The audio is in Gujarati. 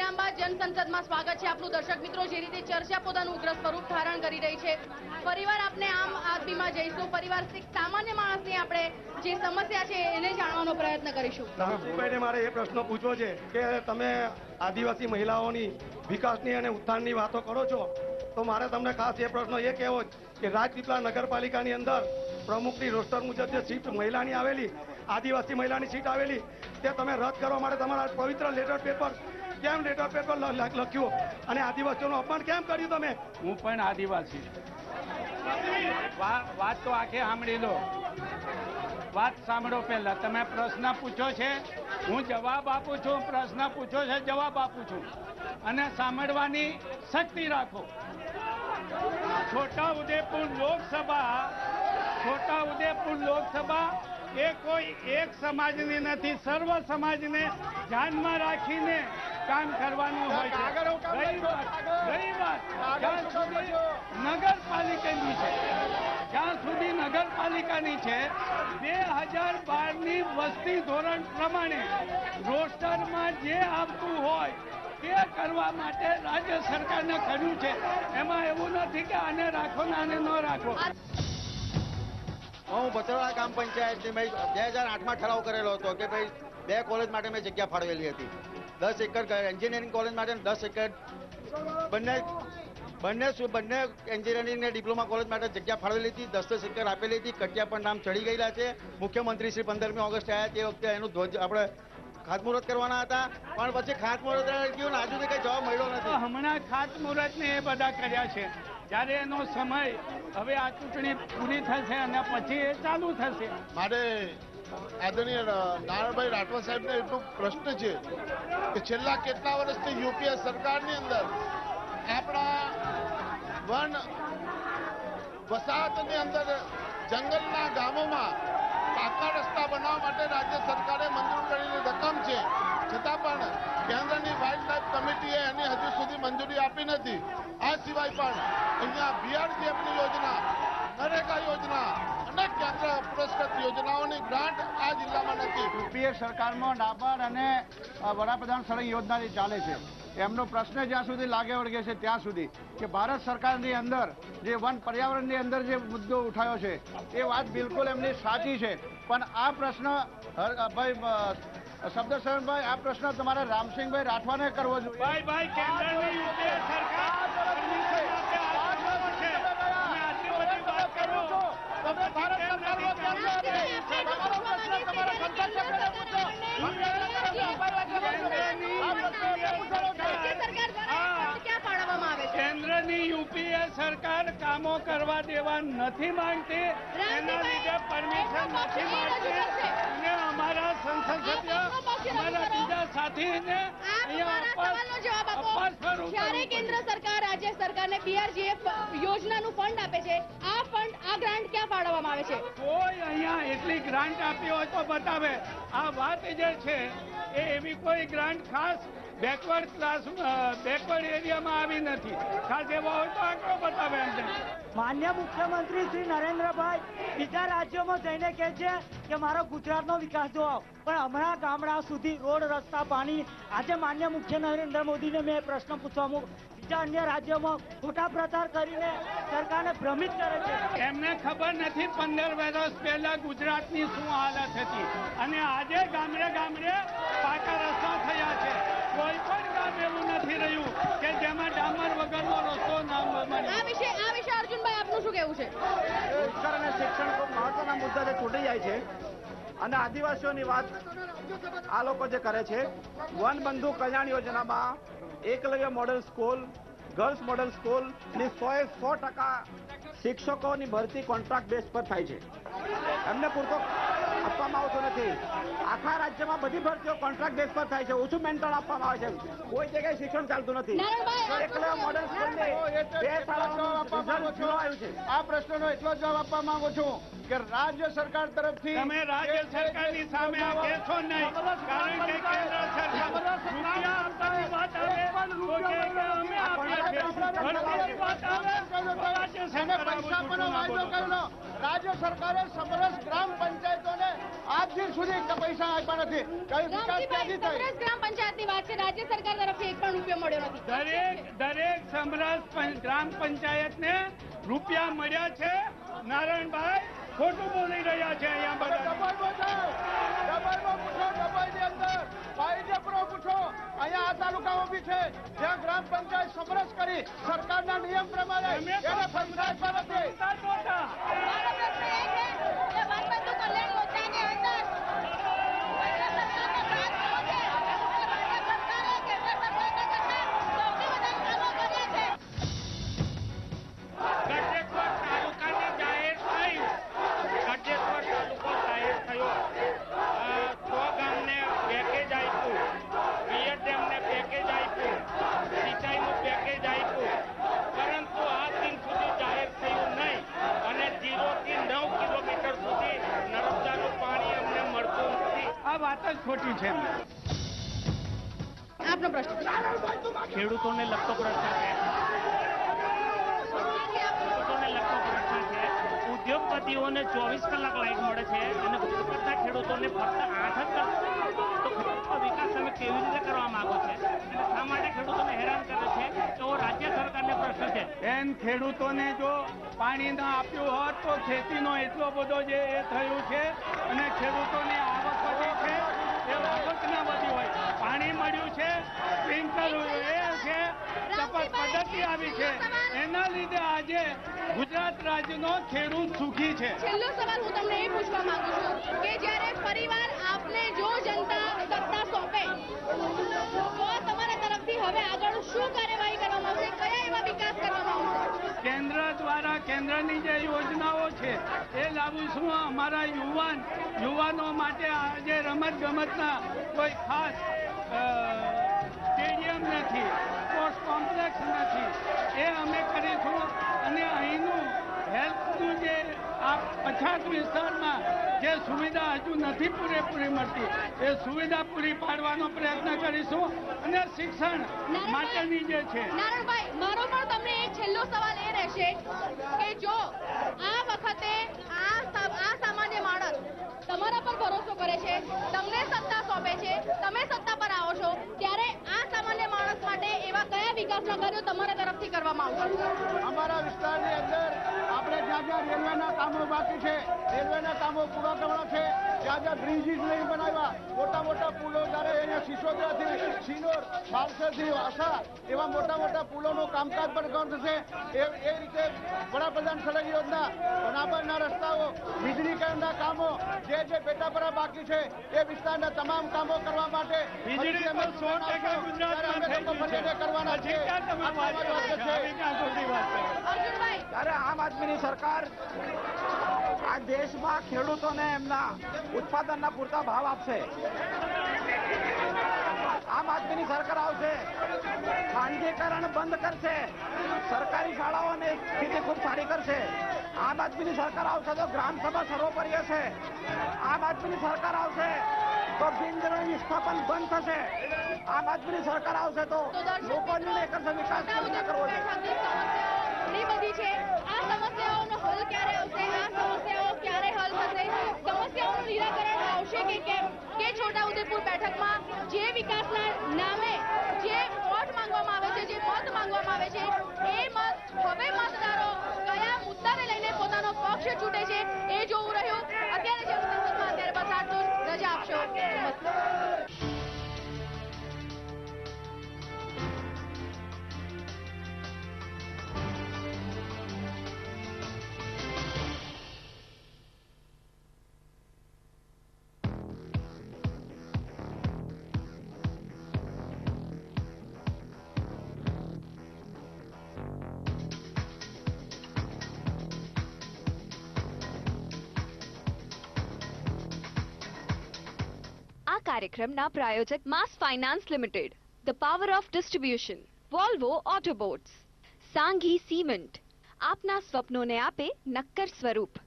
વિરામ બાદ જનસંસદમાં સ્વાગત છે આપનું દર્શક મિત્રો. જે રીતે ચર્ચા પોતાનું ઉગ્ર સ્વરૂપ ધારણ કરી રહી છે. ફરીવાર આપણે આમ આદમીમાં જઈશું. ફરીવાર એક સામાન્ય માણસની આપણે જે સમસ્યા છે એને જાણવાનો પ્રયત્ન કરીશું. ભાઈને મારે એ પ્રશ્ન પૂછવો છે કે તમે આદિવાસી મહિલાઓની વિકાસની અને ઉત્થાનની વાતો કરો છો, તો મારે તમને ખાસ એ પ્રશ્ન એ કહેવો કે રાજપીપળા નગરપાલિકાની અંદર પ્રમુખની રોસ્ટર મુજબ જે સીટ મહિલાની આવેલી, આદિવાસી મહિલાની સીટ આવેલી, તે તમે રદ કરવા માટે તમારા પવિત્ર લેટર પેપર કેમ લેટર લ- લખ્યું? અને આદિવાસીઓનું અપમાન કેમ કર્યું તમે? હું પણ આદિવાસી. વાત તો આખે સાંભળી લો. વાત સાંભળો પહેલા. તમે પ્રશ્ન પૂછો છે? હું જવાબ આપું છું પ્રશ્ન પૂછો છે જવાબ આપું છું. અને સાંભળવાની શક્તિ રાખો. છોટા ઉદેપુર લોકસભા છોટા ઉદેપુર લોકસભા એ કોઈ એક સમાજની નથી સર્વ સમાજને ધ્યાનમાં રાખીને કામ કરવાનું હોય છે. રહી વાત જ્યાં સુધી નગરપાલિકાની છે જ્યાં સુધી નગરપાલિકાની છે બે હજાર બારની વસ્તી ધોરણ પ્રમાણે રોસ્ટરમાં જે આવતું હોય તે કરવા માટે રાજ્ય સરકારને કર્યું છે. એમાં એવું નથી કે આને રાખો ને આને ન રાખો. હું બચરવાડા ગ્રામ પંચાયતની મેં બે હજાર આઠમાં ઠરાવ કરેલો હતો કે ભાઈ, બે કોલેજ માટે મેં જગ્યા ફાળવેલી હતી. દસ એકર એન્જિનિયરિંગ કોલેજ માટે દસ એકર બંને બંને બંને એન્જિનિયરિંગ ને ડિપ્લોમા કોલેજ માટે જગ્યા ફાળવેલી હતી, દસ દસ એકર આપેલી હતી, કટિયા પણ નામ ચડી ગયેલા છે. મુખ્યમંત્રી શ્રી પંદરમી ઓગસ્ટ આવ્યા તે વખતે એનું ધ્વજ આપણે ખાતમુહૂર્ત કરવાના હતા. પણ પછી ખાતમુહૂર્ત ગયું ને આજુ કઈ જવાબ મળ્યો નથી. હમણાં ખાતમુહૂર્ત ને એ બધા કર્યા છે. જ્યારે એનો સમય હવે આ ચૂંટણી પૂરી થશે અને પછી એ ચાલુ થશે. મારે આદરણીય નારાયણભાઈ રાઠવા સાહેબને એટલો પ્રશ્ન છે કે છેલ્લા કેટલા વર્ષથી યુપીએ સરકારની અંદર આપણા વન વસાહતની અંદર જંગલના ગામોમાં પાકા રસ્તા બનાવવા માટે રાજ્ય સરકારે મંજૂર કરેલી રકમ છે. છતાં પણ કેન્દ્રની વાઇલ્ડ લાઇફ કમિટીએ એની હજુ સુધી મંજૂરી આપી નથી. આ સિવાય પણ અહીંયા બીઆરજીએફની યોજના, નરેગા યોજના અનેક કેન્દ્ર પુરસ્કૃત યોજનાઓની ગ્રાન્ટ આ જિલ્લામાં નથી. યુપીએ સરકારમાં ડાબર અને વડાપ્રધાન સડક યોજના ચાલે છે. એમનો પ્રશ્ન જ્યાં સુધી લાગે વળગે છે ત્યાં સુધી કે ભારત સરકારની અંદર જે વન પર્યાવરણની અંદર જે મુદ્દો ઉઠાયો છે એ વાત બિલકુલ એમની સાચી છે. પણ આ પ્રશ્ન ભાઈ શબ્દશરણભાઈ આ પ્રશ્ન તમારે રામસિંહભાઈ રાઠવાને કરવો જોઈએ. ભાઈ ભાઈ કેન્દ્રની સરકાર તમે ભારત તમારો પ્રશ્ન તમારા સંસદ સભ્યને પૂછો. કેન્દ્રની યુપીએ સરકાર કામો કરવા દેવા નથી માંગતી. એના લીધે પરમિશન નથી માંગતી. અને અમારા સંસદ સભ્ય અમારા બીજા સાથીને જ્યારે કેન્દ્ર સરકાર રાજ્ય સરકારને બીઆરજીએફ યોજનાનું ફંડ આપે છે આ ફંડ આ ગ્રાન્ટ ક્યાં ફાળવવામાં આવે છે. કોઈ અહીંયા એટલી ગ્રાન્ટ આપી હોય તો બતાવે. આ વાત જે છે એ એવી કોઈ ગ્રાન્ટ ખાસ બેકવર્ડ ક્લાસ બેકવર્ડ એરિયામાં આવી નથી. ખાસ એવો હોય તો આંકડો બતાવે એમને માન્ય મુખ્યમંત્રી શ્રી નરેન્દ્રભાઈ બીજા રાજ્યોમાં જઈને કહે છે કે મારો ગુજરાતનો વિકાસ જોવો. પણ હમણાં ગામડા સુધી રોડ રસ્તા પાણી આજે માન્ય મુખ્ય નરેન્દ્ર મોદીને મેં પ્રશ્ન પૂછવા બીજા અન્ય રાજ્યોમાં ખોટા પ્રચાર કરીને સરકારને ભ્રમિત કરે છે. એમને ખબર નથી પંદર વર્ષ પહેલા ગુજરાતની શું હાલત હતી. અને આજે ગામડે ગામડે પાકા રસ્તા થયા છે. કોઈ પણ ગામ એવું નથી રહ્યું કે જેમાં ડામર વગરનો રસ્તો નામ બને. આ વિશે આ વિશે અર્જુનભાઈ આપનું શું કહેવું છે? રોજગાર અને શિક્ષણ ખૂબ મહત્વના મુદ્દા જે છૂટી જાય છે. અને આદિવાસીઓની વાત આ લોકો જે કરે છે. વન બંધુ કલ્યાણ યોજનામાં Eklavya model school girls model સ્કૂલની સો એ સો ટકા શિક્ષકોની ભરતી કોન્ટ્રાક્ટ બેઝ પર થાય છે એમને પૂરતો આપવામાં આવતો નથી આખા રાજ્યમાં બધી ભરતીઓ કોન્ટ્રાક્ટ બેઝ પર થાય છે ઓછું મેન્ટલ આપવામાં આવે છે કોઈ જગ્યાએ શિક્ષણ ચાલતું નથી। એકલવ્ય મોડલ સ્કૂલ બે શાળાઓનું રિઝલ્ટ આવ્યું છે. આ પ્રશ્નનો એટલો જવાબ આપવા માંગુ છું. કે રાજ્ય સરકાર તરફથી તમે રાજ્ય સરકારની સામે આ કહેશો નહીં કારણ કે કેન્દ્ર સરકાર રૂપિયા આપવાની વાત આવે તો કે અમે આપ્યા છે ભરતીની વાત આવે તો રાજ્ય સરકાર પૈસા જૂઠું વાયદો બોલો. રાજ્ય સરકારે સમરસ ગ્રામ પંચાયતોને આજ દિન સુધી પૈસા આપ્યા નથી. કઈ વિકાસ નથી થઈ સમરસ ગ્રામ પંચાયતની વાત છે. રાજ્ય સરકાર તરફથી એક પણ રૂપિયો મળ્યો નથી. દરેક દરેક સમરસ ગ્રામ પંચાયતને રૂપિયા મળ્યા છે. નારાયણભાઈ ખોટું બોલી રહ્યા છે અહીંયા બધા પૂછો ડબલની અંદર. ભાઈજપરો પૂછો અહીંયા આ તાલુકાઓ બી છે. જ્યાં ગ્રામ પંચાયત સમરસ કરી સરકારના નિયમ પ્રમાણે એને પૈસા નથી વાત જ ખોટી છે. આપનો પ્રશ્ન ખેડૂતોને લગતો પ્રશ્ન છે. ખેડૂતોને લગતો પ્રશ્ન છે. ઉદ્યોગપતિઓને ચોવીસ કલાક લાઈટ મળે છે અને કરતા ખેડૂતોને ફક્ત આઠ જ કલાક તો ખેડૂતનો વિકાસ તમે કેવી રીતે કરવા માંગો છે? અને શા માટે ખેડૂતોને હેરાન કરે છે? એવો રાજ્ય સરકારને પ્રશ્ન છે. એમ ખેડૂતોને જો પાણી ના આપ્યું હોત, તો ખેતીનો એટલો બધો જે એ થયું છે અને ખેડૂતોની આવક વધી છે એ આવક ના વધી હોય પાણી મળ્યું છે સ્પ્રિંકલર એ છે તપાસ પદ્ધતિ આવી છે એના લીધે આજે ગુજરાત રાજ્યનો ખેડૂત સુખી છે. છેલ્લો સવાલ હું તમને એ પૂછવા માંગુ છું કે જ્યારે પરિવાર આપને જો જનતા સત્તા સોંપે તો તમારા તરફથી હવે આગળ શું કાર્યવાહી કરવામાં આવશે? કયા એવા વિકાસ કરવામાં આવશે? કેન્દ્ર દ્વારા કેન્દ્રની જે યોજનાઓ છે એ લાવીશું અમારા યુવાન યુવાનો માટે આજે રમત ગમતના કોઈ ખાસ સ્ટેડિયમ નથી સ્પોર્ટ્સ કોમ્પ્લેક્સ નથી. એ અમે કરીશું અને અહીંનું હેલ્થનું જે આ પછાત વિસ્તારમાં જે સુવિધા હજુ નથી પૂરેપૂરી મળતી એ સુવિધા પૂરી પાડવાનો પ્રયત્ન કરીશું અને શિક્ષણ માટેની જે છે. નારણભાઈ મારો પણ તમને એક છેલ્લો સવાલ એ રહેશે કે જો આ વખતે આ આ સામાન્ય માણસ તમારા પર ભરોસો કરે છે તમને સત્તા સોંપે છે તમે સત્તા પર આવો છો ત્યારે આ સામાન્ય માણસ માટે એવા કયા વિકાસના કાર્યો તમારા તરફથી કરવામાં આવશે? અમારા વિસ્તારની અંદર આપણે જ્યાં જ્યાં રેલવેના કામો બાકી છે રેલવેના કામો પૂરા કરવાના છે જ્યાં જ્યાં બ્રિજીસ નહીં બનાવ્યા મોટા મોટા પુલો જ્યારે અહીંયા સિસોદરાથી સિનોર માલસરથી વાસા એવા મોટા મોટા પુલોનું કામકાજ પણ કામ થશે. એ એ રીતે વડાપ્રધાન સડક યોજના બનાવરના રસ્તાઓ વીજળીકરણના કામો જે જે પેટાપરા બાકી છે એ વિસ્તારના તમામ કામો કરવા માટે વીજળી કરવાના છે. ત્યારે આમ આદમીની સરકાર આ દેશમાં ખેડૂતોને એમના ઉત્પાદનના પૂરતા ભાવ આપશે. આમ આદમીની સરકાર આવશે. ખાનગીકરણ બંધ કરશે. સરકારી શાળાઓની સ્થિતિ ખૂબ સારી કરશે. આમ આદમીની સરકાર આવશે તો ગ્રામ સભા સર્વોપરી હશે. આમ આદમીની સરકાર આવશે તો બિનજરૂરી વિસ્થાપન બંધ થશે. આમ આદમીની સરકાર આવશે તો લોકોની વિકાસ કરવો છે ઘણી બધી છે. આ સમસ્યાઓનો હલ ક્યારે આવશે? આ સમસ્યાઓ ક્યારે હલ થશે? સમસ્યાઓનું નિરાકરણ આવશે કે કેમ? કે છોટાઉદેપુર બેઠકમાં જે વિકાસના નામે જે વોટ માંગવામાં આવે છે, જે મત માંગવામાં આવે છે, એ મત હવે મતદારો કયા મુદ્દાને લઈને પોતાનો પક્ષ ચૂંટે છે એ જોવું રહ્યું. અત્યારે જે સંસદમાં અત્યારે પસાર રજા આપશો. કાર્યક્રમના પ્રાયોજક mass finance limited, the power of distribution, Volvo Autobots. Sanghi cement. આપના સ્વપ્નોને આપે નક્કર સ્વરૂપ.